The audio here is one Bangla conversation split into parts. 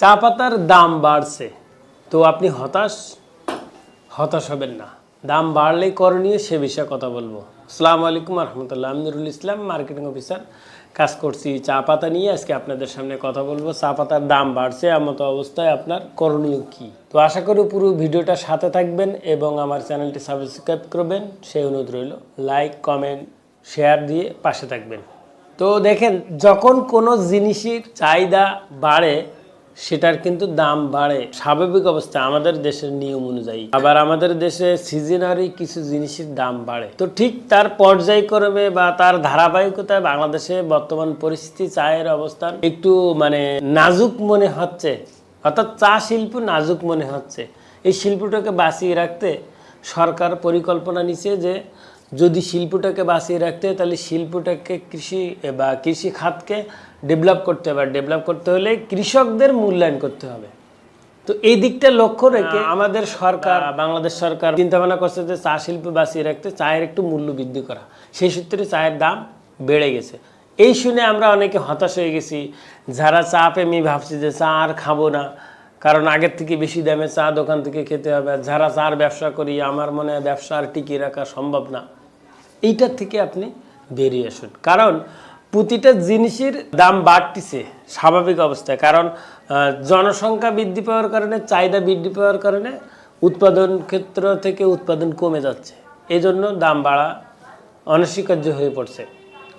চা পাতার দাম বাড়ছে। তো আপনি হতাশ? হতাশ হবেন না। দাম বাড়লেই করণীয় সে বিষয়ে কথা বলব। আসসালামু আলাইকুম রহমতুল্লাহ আমিনুল ইসলাম, মার্কেটিং অফিসার। কাজ করছি চা পাতা নিয়ে। আজকে আপনাদের সামনে কথা বলব। চা পাতার দাম বাড়ছে। এমতো অবস্থায় আপনার করণীয় কি? তো আশা করি পুরো ভিডিওটা সাথে থাকবেন এবং আমার চ্যানেলটি সাবস্ক্রাইব করবেন। সেই অনুরোধ রইল। লাইক, কমেন্ট, শেয়ার দিয়ে পাশে থাকবেন। তো দেখেন, যখন কোনো জিনিসের চাহিদা বাড়ে সেটার কিন্তু দাম বাড়ে। স্বাভাবিক অবস্থা আমাদের দেশের নিয়ম অনুযায়ী। আবার আমাদের দেশে সিজনারি কিছু জিনিসের দাম বাড়ে। তো ঠিক তার পর্যায়ক্রমে বা তার ধারাবাহিকতায় বাংলাদেশে বর্তমান পরিস্থিতি, চায়ের অবস্থান একটু মানে নাজুক মনে হচ্ছে। অর্থাৎ চা শিল্প নাজুক মনে হচ্ছে। এই শিল্পটাকে বাঁচিয়ে রাখতে সরকার পরিকল্পনা নিছে যে যদি শিল্পটাকে বাঁচিয়ে রাখতে হয়, তাহলে শিল্পটাকে কৃষি বা কৃষি খাতকে ডেভেলপ করতে হবে। ডেভেলপ করতে হলে কৃষকদের মূল্যায়ন করতে হবে। তো এই দিকটা লক্ষ্য রেখে আমাদের সরকার বাংলাদেশ সরকার চিন্তা ভাবনা করছে যে চা শিল্প বাঁচিয়ে রাখতে চায়ের একটু মূল্য বৃদ্ধি করা। সেই সূত্রে চায়ের দাম বেড়ে গেছে। এই শুনে আমরা অনেকে হতাশ হয়ে গেছি। যারা চা প্রেমী ভাবছি যে চা আর খাব না কারণ আগের থেকে বেশি দামে চা দোকান থেকে খেতে হবে। যারা চার ব্যবসা করি আমার মনে হয় ব্যবসা আর টিকিয়ে রাখা সম্ভব না। এইটার থেকে আপনি বেরিয়ে আসুন। কারণ প্রতিটা জিনিসের দাম বাড়তিছে, স্বাভাবিক অবস্থায়। কারণ জনসংখ্যা বৃদ্ধি পাওয়ার কারণে, চাহিদা বৃদ্ধি পাওয়ার কারণে উৎপাদন ক্ষেত্র থেকে উৎপাদন কমে যাচ্ছে। এই জন্য দাম বাড়া অনস্বীকার্য হয়ে পড়ছে।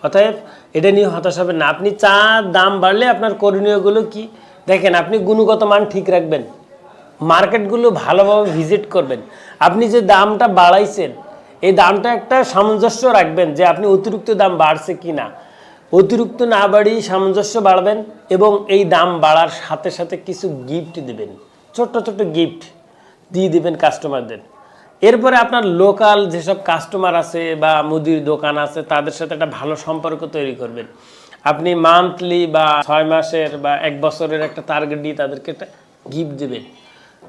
অতএব এটা নিয়ে হতাশ হবেন না। আপনি চা দাম বাড়লে আপনার করণীয়গুলো কি? দেখেন, আপনি গুণগত মান ঠিক রাখবেন। মার্কেটগুলো ভালোভাবে ভিজিট করবেন। আপনি যে দামটা বাড়াইছেন এই দামটা একটা সামঞ্জস্য রাখবেন যে আপনি অতিরিক্ত দাম বাড়ছে কি না অতিরিক্ত না বাড়িয়ে সামঞ্জস্য বাড়বেন এবং এই দাম বাড়ার সাথে সাথে কিছু গিফট দেবেন। ছোট্ট ছোট্ট গিফট দিয়ে দিবেন কাস্টমারদের এরপরে আপনার লোকাল যেসব কাস্টমার আছে বা মুদির দোকান আছে, তাদের সাথে একটা ভালো সম্পর্ক তৈরি করবেন। আপনি মান্থলি বা ছয় মাসের বা এক বছরের একটা টার্গেট দিয়ে তাদেরকে একটা গিফট দেবেন।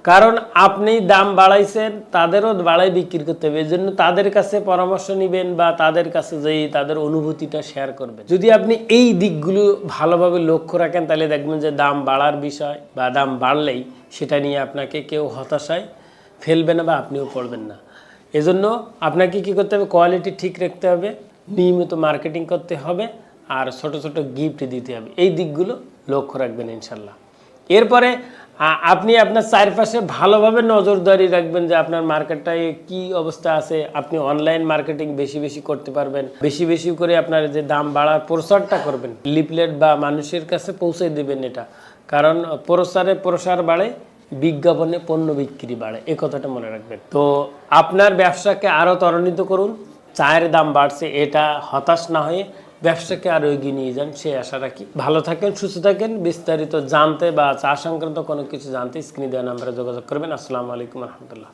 কারণ আপনি দাম বাড়াইছেন, তাদেরও বাড়াই বিক্রি করতে হবে। এই জন্য তাদের কাছে পরামর্শ নেবেন বা তাদের কাছে যেই তাদের অনুভূতিটা শেয়ার করবেন। যদি আপনি এই দিকগুলো ভালোভাবে লক্ষ্য রাখেন, তাহলে দেখবেন যে দাম বাড়ার বিষয় বা দাম বাড়লেই সেটা নিয়ে আপনাকে কেউ হতাশায় ফেলবে না বা আপনিও পড়বেন না। এজন্য আপনাকে কি করতে হবে? কোয়ালিটি ঠিক রাখতে হবে, নিয়মিত মার্কেটিং করতে হবে, আর ছোট ছোট গিফট দিতে হবে। এই দিকগুলো লক্ষ্য রাখবেন ইনশাল্লাহ। এরপরে আপনি আপনার চারপাশে ভালোভাবে নজরদারি রাখবেন যে আপনার মার্কেটটায় কি অবস্থা আছে। আপনি অনলাইন মার্কেটিং বেশি বেশি করতে পারবেন। বেশি বেশি করে আপনার যে দাম বাড়ার প্রচারটা করবেন। লিপলেট বা মানুষের কাছে পৌঁছে দেবেন এটা। কারণ প্রচারে প্রসার বাড়ে, বিজ্ঞাপনে পণ্য বিক্রি বাড়ে। এ কথাটা মনে রাখবেন। তো আপনার ব্যবসাকে আরও ত্বরান্বিত করুন। চায়ের দাম বাড়ছে, এটা হতাশ না হয়ে ব্যবসাকে আরও এগিয়ে নিয়ে যান, সেই আশা রাখি। ভালো থাকেন, সুস্থ থাকেন। বিস্তারিত জানতে বা চা সংক্রান্ত কোনো কিছু জানতে স্ক্রিনে দেওয়া নাম্বারে যোগাযোগ করবেন। আসসালামু আলাইকুম রহমতুল্লাহ।